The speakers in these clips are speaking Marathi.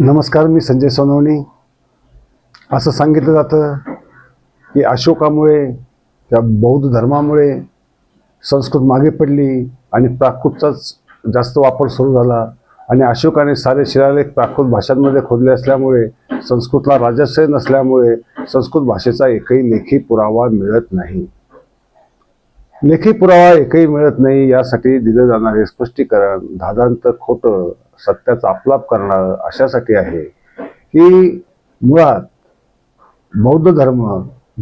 नमस्कार मी संजय सोनवणी. असं सांगितलं जातं की अशोकामुळे त्या बौद्ध धर्मामुळे संस्कृत मागे पडली आणि प्राकृतचाच जास्त वापर सुरू झाला. आणि अशोकाने सारे शिलालेख प्राकृत भाषांमध्ये खोदले असल्यामुळे संस्कृतला राजाश्रय नसल्यामुळे संस्कृत भाषेचा एकही लेखी पुरावा मिळत नाही. लेखी पुरावा एकही मिळत नाही यासाठी दिलं जाणारे स्पष्टीकरण धादांत खोटं सत्याचा आपलाप करणारं अशासाठी आहे की मुळात बौद्ध धर्म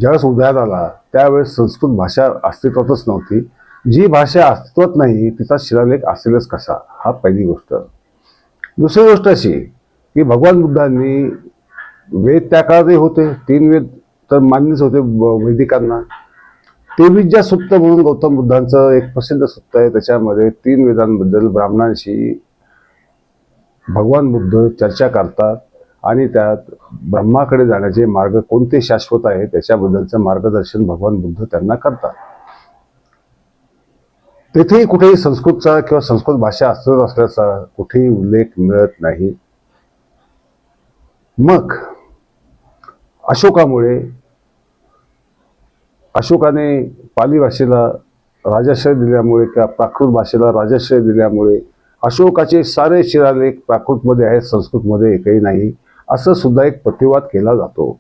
ज्यावेळेस उदयात आला त्यावेळेस संस्कृत भाषा अस्तित्वातच नव्हती. जी भाषा अस्तित्वात नाही तिचा शिलालेख असेलच कसा? हा पहिली गोष्ट. दुसरी गोष्ट अशी की भगवान बुद्धांनी वेद त्या काळातही होते तीन वेद तर मान्यच होते वैदिकांना. तेविज्या सुत्त म्हणून गौतम बुद्धांचं एक प्रसिद्ध सुत्त आहे त्याच्यामध्ये तीन वेदांबद्दल ब्राह्मणांशी भगवान बुद्ध चर्चा करतात आणि त्यात ब्रह्माकडे जाण्याचे मार्ग कोणते शाश्वत आहे त्याच्याबद्दलचं मार्गदर्शन भगवान बुद्ध त्यांना करतात. तेथेही कुठेही संस्कृतचा किंवा संस्कृत भाषा अस्तित्वात असल्याचा कुठेही उल्लेख मिळत नाही. मग अशोकामुळे अशोकाने पाली भाषेला राजाश्रय दिल्यामुळे किंवा प्राकृत भाषेला राजाश्रय दिल्यामुळे अशोकाचे सारे शिलालेख प्राकृतमध्ये आहेत संस्कृतमध्ये एकही नाही. असं सुद्धा एक प्रतिवाद केला जातो.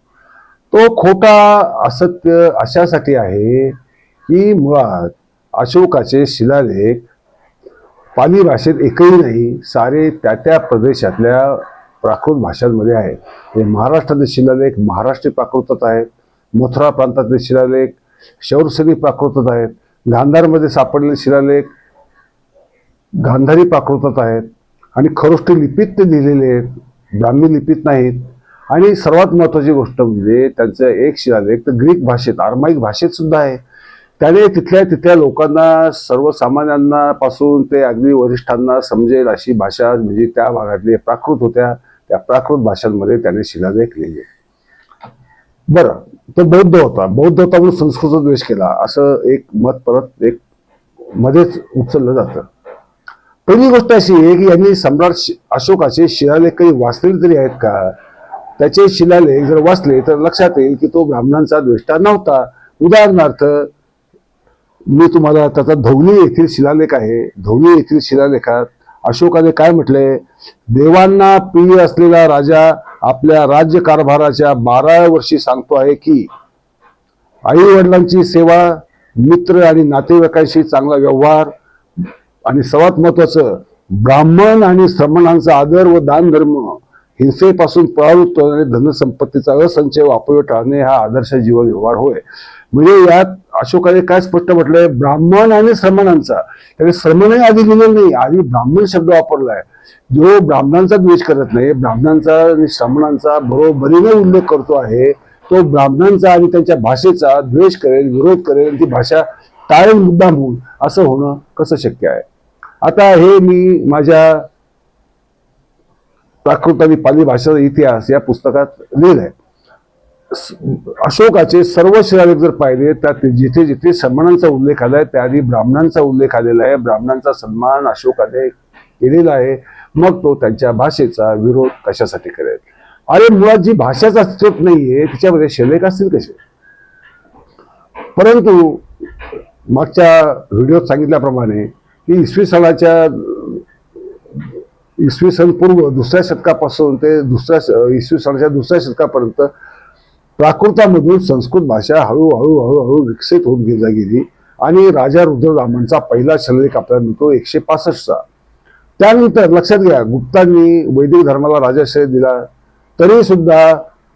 तो खोटा असत्य अशासाठी आहे की मुळात अशोकाचे शिलालेख पाली भाषेत एकही नाही सारे त्या त्या प्रदेशातल्या प्राकृत भाषांमध्ये आहेत. हे महाराष्ट्रातील शिलालेख महाराष्ट्रीय प्राकृतात आहेत मथुरा प्रांतातले शिलालेख शौरसेनी प्राकृतात आहेत गांधारमध्ये सापडलेले शिलालेख गांधारी प्राकृतात आहेत आणि खरोष्टी लिपीत ते लिहिलेले आहेत ब्राह्मी लिपीत नाहीत. आणि सर्वात महत्त्वाची गोष्ट म्हणजे त्यांचं एक शिलालेख तर ग्रीक भाषेत आर्माईक भाषेत सुद्धा आहे. त्याने तिथल्या तिथल्या लोकांना सर्वसामान्यांना पासून ते अगदी वरिष्ठांना समजेल अशी भाषा म्हणजे त्या भागातली प्राकृत होत्या. त्या प्राकृत भाषांमध्ये त्याने शिलालेख लिहिले. बरं तो बौद्ध होता. बौद्ध होता म्हणून संस्कृतचा द्वेष केला. असं एक मत परत एक मध्येच उचललं जातं. पहिली गोष्ट अशी आहे की यांनी सम्राट शि- अशोकाचे शिलालेख काही वाचलेले तरी आहेत का? त्याचे शिलालेख जर वाचले तर लक्षात येईल की तो ब्राह्मणांचा द्वेष्टा नव्हता. उदाहरणार्थ मी तुम्हाला त्याचा धौली येथील शिलालेख आहे. धवनी येथील शिलालेखात अशोकाने काय म्हटले? देवांना प्रिय असलेला राजा आपल्या राज्यकारभाराच्या बाराव्या वर्षी सांगतो आहे की आई वडिलांची सेवा मित्र आणि नातेवाईकांशी चांगला व्यवहार आणि सर्वात महत्वाचं ब्राह्मण आणि श्रमणांचा आदर व दान धर्म हिंसेपासून परावृत्त आणि धनसंपत्तीचा असंचय वापर टाळणे हा आदर्श जीवन व्यवहार होय. म्हणजे यात अशोकाने काय स्पष्ट म्हटलंय? ब्राह्मण आणि श्रमणांचा त्याने श्रमणही आधी लिहिलेलं नाही आधी ब्राह्मण शब्द वापरलाय. जो ब्राह्मणांचा द्वेष करत नाही ब्राह्मणांचा आणि श्रमणांचा बरोबरीने उल्लेख करतो आहे तो ब्राह्मणांचा आणि त्यांच्या भाषेचा द्वेष करेल विरोध करेल ती भाषा टाळेल मुद्दा म्हणून असं होणं कसं शक्य आहे? आता हे मी माझ्या प्राकृत आणि पाली भाषेचा इतिहास या पुस्तकात लिहिलं आहे अशोकाचे सर्व शिलालेख जर पाहिले तर जिथे जिथे सन्मानांचा उल्लेख आलाय त्याआधी ब्राह्मणांचा उल्लेख आलेला आहे. ब्राह्मणांचा सन्मान अशोकाने केलेला आहे. मग तो त्यांच्या भाषेचा विरोध कशासाठी करेल? अरे मुळात जी भाषाच अस्तित्व नाहीये तिच्यामध्ये शिलेख असतील कसे? परंतु मागच्या व्हिडिओत सांगितल्याप्रमाणे की इसवी सणाच्या इसवी सन पूर्व दुसऱ्या शतकापासून ते दुसऱ्या इसवी सणाच्या दुसऱ्या शतकापर्यंत प्राकृतामधून संस्कृत भाषा हळूहळू हळूहळू विकसित होत गेला गेली. आणि राजा रुद्ररामांचा पहिला शिलालेख आपल्याला मिळतो एकशे पासष्टचा. त्यानंतर लक्षात घ्या गुप्तांनी वैदिक धर्माला राजाश्रय दिला. तरी सुद्धा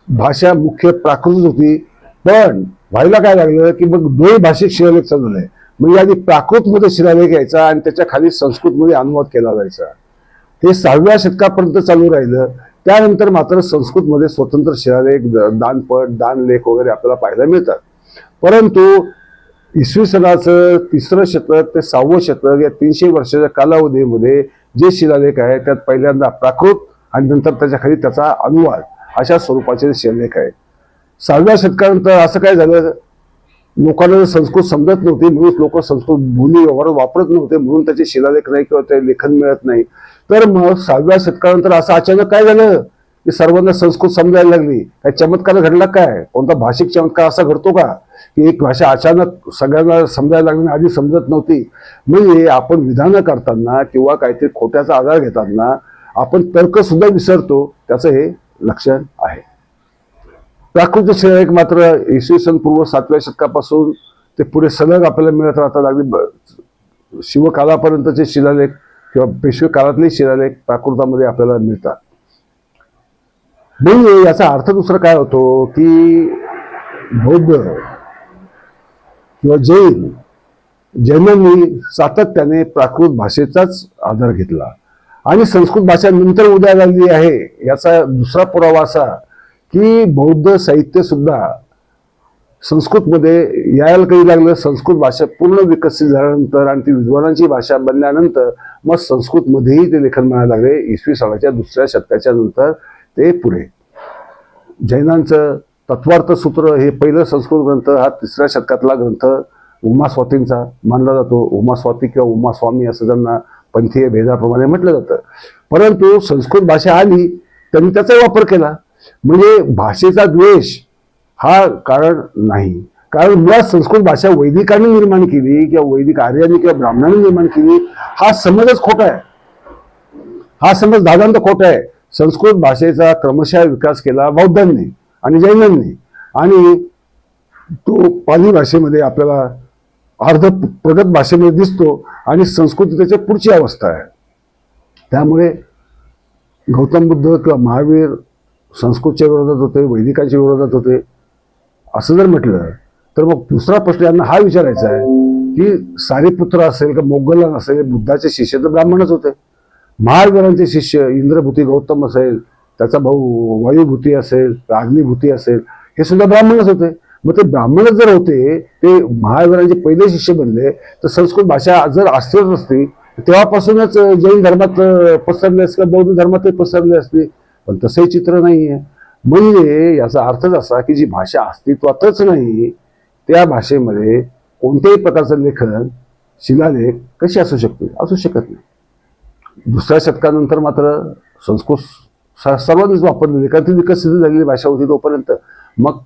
भाषा मुख्य प्राकृत होती. पण व्हायला काय लागलं की मग दोन भाषिक शिलालेख चालू नाही म्हणजे आधी प्राकृतमध्ये शिलालेख यायचा आणि त्याच्याखाली संस्कृतमध्ये अनुवाद केला जायचा. हे सहाव्या शतकापर्यंत चालू राहिलं. त्यानंतर मात्र संस्कृतमध्ये स्वतंत्र शिलालेख द- दानपट दानलेख वगैरे आपल्याला पाहायला मिळतात. परंतु इसवी सणाचं तिसरं शतक ते सहावं शतक या तीनशे वर्षाच्या कालावधीमध्ये जे शिलालेख आहे त्यात पहिल्यांदा प्राकृत आणि नंतर त्याच्याखाली त्याचा अनुवाद अशा स्वरूपाचे शिलालेख आहेत. सहाव्या शतकानंतर असं काय झालं? लोकांना संस्कृत समजत नव्हती म्हणून लोक संस्कृत बोली व्यवहारात वापरत नव्हते म्हणून त्याचे शिलालेख नाही किंवा ते लेखन मिळत नाही. तर मग सहाव्या शतकानंतर असं अचानक काय झालं? की सर्वांना संस्कृत समजायला लागली. काय चमत्कार घडला काय? कोणता भाषिक चमत्कार असा घडतो का? की एक भाषा अचानक सगळ्यांना समजायला लागली आणि आधी समजत नव्हती. म्हणजे आपण विधानं करताना किंवा काहीतरी खोट्याचा आधार घेताना आपण तर्कसुद्धा विसरतो. त्याचं हे लक्षण आहे. प्राकृतिक शिलालेख मात्र इसवी सन पूर्व सातव्या शतकापासून ते पुढे सलग आपल्याला मिळत राहतात. अगदी शिवकालापर्यंतचे शिलालेख किंवा पेशवे काळातले शिलालेख प्राकृतामध्ये आपल्याला मिळतात. म्हणजे याचा अर्थ दुसरा काय होतो की बौद्ध किंवा जैन जैनांनी सातत्याने प्राकृत भाषेचाच आधार घेतला. आणि संस्कृत भाषा नंतर उदयाला आली आहे याचा दुसरा पुरावा असा की बौद्ध साहित्य सुद्धा संस्कृतमध्ये यायला कधी लागलं? संस्कृत भाषा पूर्ण विकसित झाल्यानंतर आणि ती विद्वानांची भाषा बनल्यानंतर मग संस्कृतमध्येही ते लेखन म्हणायला लागले. इसवी सणाच्या दुसऱ्या शतकाच्या नंतर ते पुढे. जैनांचं तत्वार्थ सूत्र हे पहिलं संस्कृत ग्रंथ हा तिसऱ्या शतकातला ग्रंथ उमा स्वातींचा मानला जातो. उमा स्वाती किंवा उमा स्वामी असं त्यांना पंथीय भेदाप्रमाणे म्हटलं जातं. परंतु संस्कृत भाषा आली त्यांनी त्याचा वापर केला. म्हणजे भाषेचा द्वेष हा कारण नाही. कारण मुळात संस्कृत भाषा वैदिकांनी निर्माण केली किंवा वैदिक आर्यांनी किंवा ब्राह्मणांनी निर्माण केली हा समजच खोटा आहे. हा समज दादांत खोटा आहे. संस्कृत भाषेचा क्रमशः विकास केला बौद्धांनी आणि जैनांनी. आणि तो पाली भाषेमध्ये आपल्याला अर्ध प्रगत भाषेमध्ये दिसतो आणि संस्कृती त्याच्या पुढची अवस्था आहे. त्यामुळे गौतम बुद्ध किंवा महावीर संस्कृतच्या विरोधात होते वैदिकांच्या विरोधात होते. असं जर म्हटलं तर मग दुसरा प्रश्न यांना हा विचारायचा आहे की सारीपुत्र असेल का मोगलन असेल बुद्धाचे शिष्य तर ब्राह्मणच होते. महावीरांचे शिष्य इंद्रभूती गौतम असेल त्याचा भाऊ वायुभूती असेल अग्निभूती असेल हे सुद्धा ब्राह्मणच होते. मग ते ब्राह्मणच जर होते ते महावीरांचे पहिले शिष्य बनले तर संस्कृत भाषा जर अस्तित्व नसती तेव्हापासूनच जैन धर्मात पसरले असते बौद्ध धर्मातही पसरले असते पण तसंही चित्र नाही आहे म्हणजे याचा अर्थच असा की जी भाषा अस्तित्वातच नाही त्या भाषेमध्ये कोणत्याही प्रकारचं लेखन शिलालेख कशी असू शकते? असू शकत नाही. दुसऱ्या शतकानंतर मात्र संस्कृत स- सर्वांनीच वापरलेली कारण ती विकसित झालेली भाषा होती तोपर्यंत. मग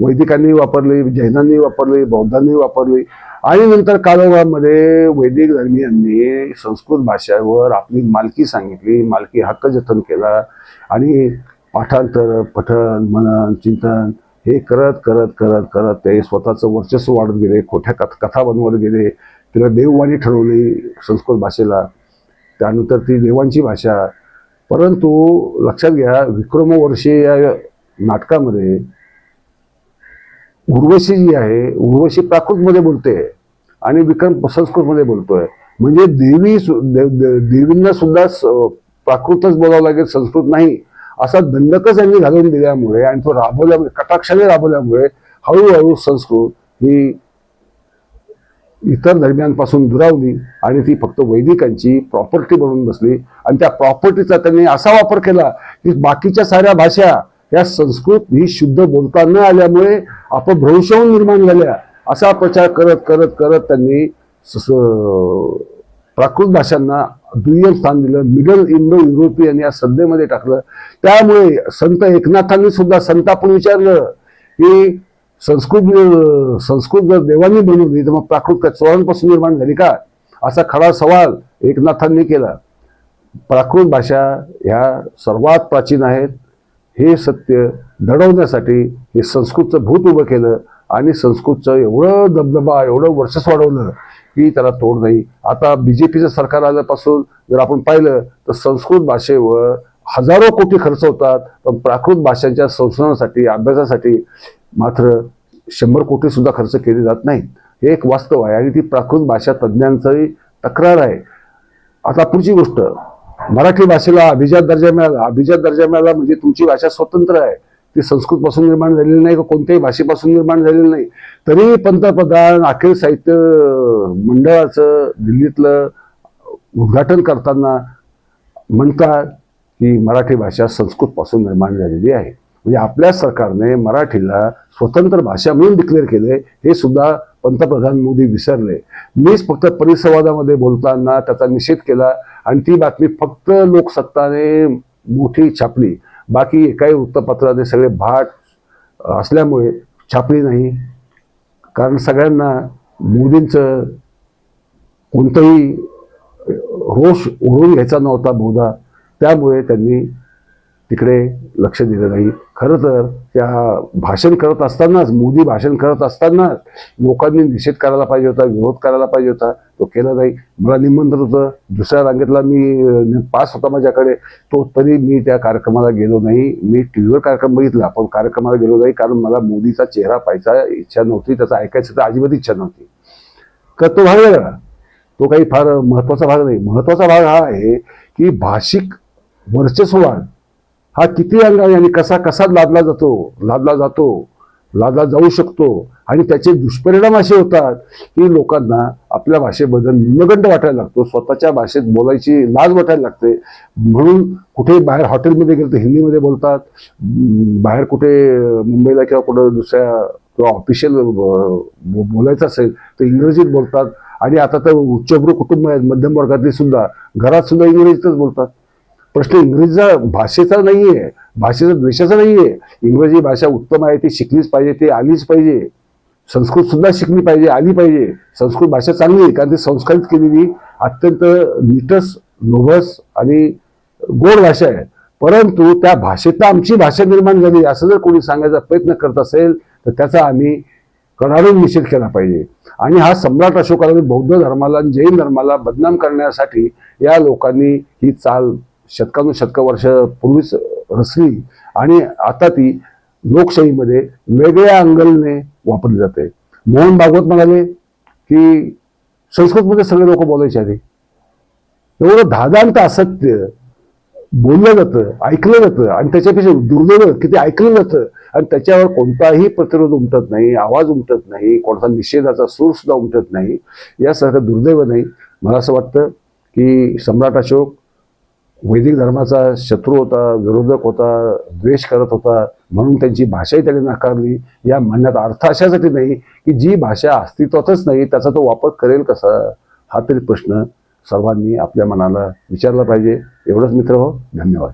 वैदिकांनी वापरली जैनांनी वापरली बौद्धांनी वापरली. आणि नंतर काळोखामध्ये वैदिक धर्मियांनी संस्कृत भाषेवर आपली मालकी सांगितली मालकी हक्क जतन केला आणि पाठांतर पठन मनन चिंतन हे करत करत करत करत ते स्वतःचं वर्चस्व वाढत गेले खोट्या कथ कथा बनवत गेले. तिला देववाणी ठरवली संस्कृत भाषेला. त्यानंतर ती देवांची भाषा. परंतु लक्षात घ्या विक्रमवर्षी या नाटकामध्ये उर्वशी जी आहे उर्वशी प्राकृतमध्ये बोलते आणि विक्रम संस्कृतमध्ये बोलतोय. म्हणजे देवी सु- देवींना सुद्धा स- प्राकृतच बोलावं लागेल संस्कृत नाही. असा दंडकच यांनी घालून दिल्यामुळे आणि तो राबवल्यामुळे कटाक्षाने राबवल्यामुळे हळूहळू संस्कृत ही इतर धर्मियांपासून दुरावली आणि ती फक्त वैदिकांची प्रॉपर्टी बनून बसली. आणि त्या प्रॉपर्टीचा त्यांनी असा वापर केला की बाकीच्या साऱ्या भाषा या संस्कृत ही शुद्ध बोलता न आल्यामुळे अपभ्रंशवून निर्माण झाल्या असा प्रचार करत करत करत त्यांनी स- प्राकृत भाषांना दुय्यम स्थान दिलं मिडल इंडो युरोपियन या सध्यामध्ये टाकलं. त्यामुळे संत एकनाथांनी सुद्धा संतापून विचारलं की संस्कृत संस्कृत जर देवांनी बनवली तर मग प्राकृत काय चोरांपासून निर्माण झाली का? असा खरा सवाल एकनाथांनी केला. प्राकृत भाषा ह्या सर्वात प्राचीन आहेत. हे सत्य दडवण्यासाठी हे संस्कृतचं भूत उभं केलं आणि संस्कृतचं एवढं दबदबा एवढं वर्चस्व वाढवलं की त्याला तोड नाही. आता बी जे पीचं सरकार आल्यापासून जर आपण पाहिलं तर संस्कृत भाषेवर हजारो कोटी खर्च होतात पण प्राकृत भाषांच्या संशोधनासाठी अभ्यासासाठी मात्र शंभर कोटी सुद्धा खर्च केले जात नाहीत. हे एक वास्तव आहे आणि ती प्राकृत भाषा तज्ज्ञांचाही तक्रार आहे. आता पुढची गोष्ट. मराठी भाषेला अभिजात दर्जा मिळाला. अभिजात दर्जा मिळाला म्हणजे तुमची भाषा स्वतंत्र आहे. ती संस्कृतपासून निर्माण झालेली नाही किंवा कोणत्याही भाषेपासून निर्माण झालेली नाही. तरी पंतप्रधान अखिल साहित्य मंडळाचं दिल्लीतलं उद्घाटन करताना म्हणतात की मराठी भाषा संस्कृतपासून निर्माण झालेली आहे. म्हणजे आपल्या सरकारने मराठीला स्वतंत्र भाषा म्हणून डिक्लेअर केले हे सुद्धा पंतप्रधान मोदी विसरले. मीच फक्त परिसंवादामध्ये बोलताना त्याचा निषेध केला. आणि ती बातमी फक्त लोकसत्ताने मोठी छापली. बाकी एकाही वृत्तपत्राने सगळे भाट असल्यामुळे छापली नाही. कारण सगळ्यांना मोदींचं कोणतंही रोष ओढून घ्यायचा नव्हता बहुधा. त्यामुळे त्यांनी तिकडे लक्ष दिलं नाही. खरं तर त्या भाषण करत असतानाच मोदी भाषण करत असतानाच लोकांनी निषेध करायला पाहिजे होता विरोध करायला पाहिजे होता तो केला नाही. मला निमंत्रण होतं. दुसऱ्या रांगेतला मी पास होता माझ्याकडे. तो तरी मी त्या कार्यक्रमाला गेलो नाही. मी टी व्हीवर कार्यक्रम बघितला पण कार्यक्रमाला गेलो नाही कारण मला मोदीचा चेहरा पाहायचा इच्छा नव्हती त्याचा ऐकायचं तर अजिबात इच्छा नव्हती. का तो भाग वेगळा? तो काही फार महत्त्वाचा भाग नाही. महत्त्वाचा भाग हा आहे की भाषिक वर्चस्ववाद हा किती अंगाने आणि कसा कसा लादला जातो लादला जातो लादला जाऊ शकतो आणि त्याचे दुष्परिणाम असे होतात की लोकांना आपल्या भाषेबद्दल निमगंड वाटायला लागतो स्वतःच्या भाषेत बोलायची लाज वाटायला लागते. म्हणून कुठे बाहेर हॉटेलमध्ये गेलं तर हिंदीमध्ये बोलतात बाहेर कुठे मुंबईला किंवा कुठं दुसऱ्या किंवा ऑफिशियल बोलायचं असेल तर इंग्रजीत बोलतात. आणि आता तर उच्चभ्रू कुटुंब आहेत मध्यम वर्गातली सुद्धा घरात सुद्धा इंग्रजीतच बोलतात. प्रश्न इंग्रजीचा भाषेचा नाही आहे भाषेचा द्वेषाचा नाही आहे इंग्रजी भाषा उत्तम आहे ती शिकलीच पाहिजे ती आलीच पाहिजे. संस्कृत सुद्धा शिकली पाहिजे आली पाहिजे. संस्कृत भाषा चांगली आहे कारण ती संस्कारित केलेली अत्यंत नीटस लोभस आणि गोड भाषा आहे. परंतु त्या भाषेतनं आमची भाषा निर्माण झाली असं जर कोणी सांगायचा प्रयत्न करत असेल तर त्याचा आम्ही कडाडून निषेध केला पाहिजे. आणि हा सम्राट अशोकाला बौद्ध धर्माला आणि जैन धर्माला बदनाम करण्यासाठी या लोकांनी ही चाल शतकानुशतक वर्ष पूर्वीच रचली आणि आता ती लोकशाहीमध्ये वेगळ्या अंगलने वापरली जाते. मोहन भागवत म्हणाले की संस्कृतमध्ये सगळे लोक बोलायचे आधी. एवढं धादांत असत्य बोललं जातं ऐकलं जातं आणि त्याच्यापेक्षा दुर्दैव किती ऐकलं जातं आणि त्याच्यावर कोणताही प्रतिरोध उमटत नाही आवाज उमटत नाही कोणता निषेधाचा सूर सुद्धा उमटत नाही यासारखं दुर्दैव नाही. मला असं वाटतं की सम्राट अशोक वैदिक धर्माचा शत्रू होता विरोधक होता द्वेष करत होता म्हणून त्यांची भाषाही त्याने नाकारली. या म्हणण्यात अर्थ अशासाठी नाही की जी भाषा अस्तित्वातच नाही त्याचा तो वापर करेल कसा? हा तरी प्रश्न सर्वांनी आपल्या मनाला विचारला पाहिजे. एवढंच मित्र हो धन्यवाद.